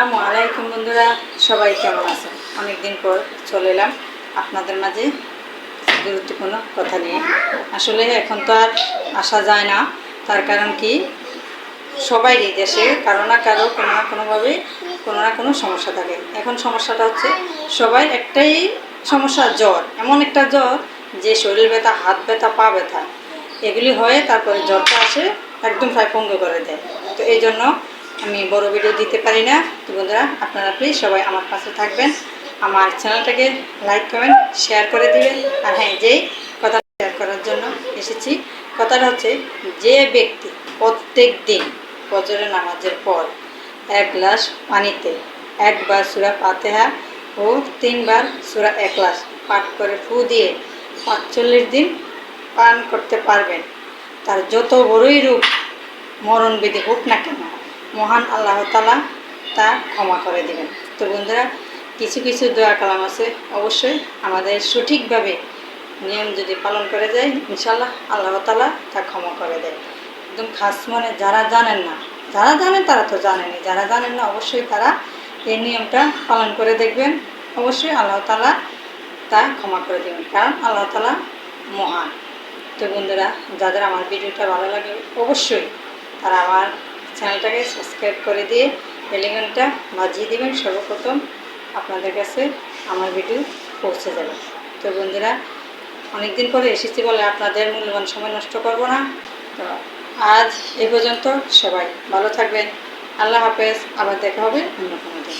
আসসালামু আলাইকুম বন্ধুরা, সবাই কেমন আছেন? অনেকদিন পর চলে এলাম আপনাদের মাঝে গুরুত্বপূর্ণ কথা নিয়ে। আসলে এখন তো আর আসা যায় না, তার কারণ কি? সবাইরই দেশে কারও না কারও, কোনো না কোনোভাবে কোনো না কোনো সমস্যা থাকে। এখন সমস্যাটা হচ্ছে সবাই একটাই সমস্যা, জ্বর। এমন একটা জ্বর যে শরীর ব্যথা, হাত ব্যথা, পা ব্যথা, এগুলি হয়ে তারপরে জ্বরটা আসে, একদম প্রায় পঙ্গু করে দেয়। তো এই জন্য আমি বড় ভিডিও দিতে পারি না। তো বন্ধুরা, আপনারা প্লিজ সবাই আমার পাশে থাকবেন। আমার চ্যানেলটাকে লাইক কমেন্ট শেয়ার করে দিবেন। আর হ্যাঁ যেই কথা শেয়ার করার জন্য এসেছি, কথাটা হচ্ছে যে ব্যক্তি প্রত্যেক দিন ফজরের নামাজের পর এক গ্লাস পানিতে একবার সুরা পাতেহা ও তিনবার সুরা এক গ্লাস পাঠ করে ফু দিয়ে পাঁচচল্লিশ দিন পান করতে পারবেন। তার যত বড়ই রূপ মরণ হোক না কেন মহান আল্লাহ তালা তা ক্ষমা করে দেবেন। তো বন্ধুরা, কিছু কিছু দোয়া কালাম আছে। অবশ্যই আমাদের সঠিকভাবে নিয়ম যদি পালন করে যায় ইনশাল্লাহ আল্লাহ তালা তা ক্ষমা করে দেয় একদম খাস মনে যারা জানেন না, যারা জানেন তারা তো জানেনি যারা জানেন না, অবশ্যই তারা এই নিয়মটা পালন করে দেখবেন। অবশ্যই আল্লাহ তালা তা ক্ষমা করে দেবেন, কারণ আল্লাহ তালা মহান। তো বন্ধুরা, যাদের আমার ভিডিওটা ভালো লাগে, অবশ্যই তারা আমার চ্যানেলটাকে সাবস্ক্রাইব করে দিয়ে বেলিগনটা বাজিয়ে দেবেন সর্বপ্রথম আপনাদের কাছে আমার ভিডিও পৌঁছে যাবে। তো বন্ধুরা, অনেকদিন পরে এসেছি বলে আপনাদের মূল্যবান সময় নষ্ট করব না। তো আজ এ পর্যন্ত সবাই ভালো থাকবেন। আল্লাহ হাফেজ। আবার দেখা হবে অন্য কোনো দিন।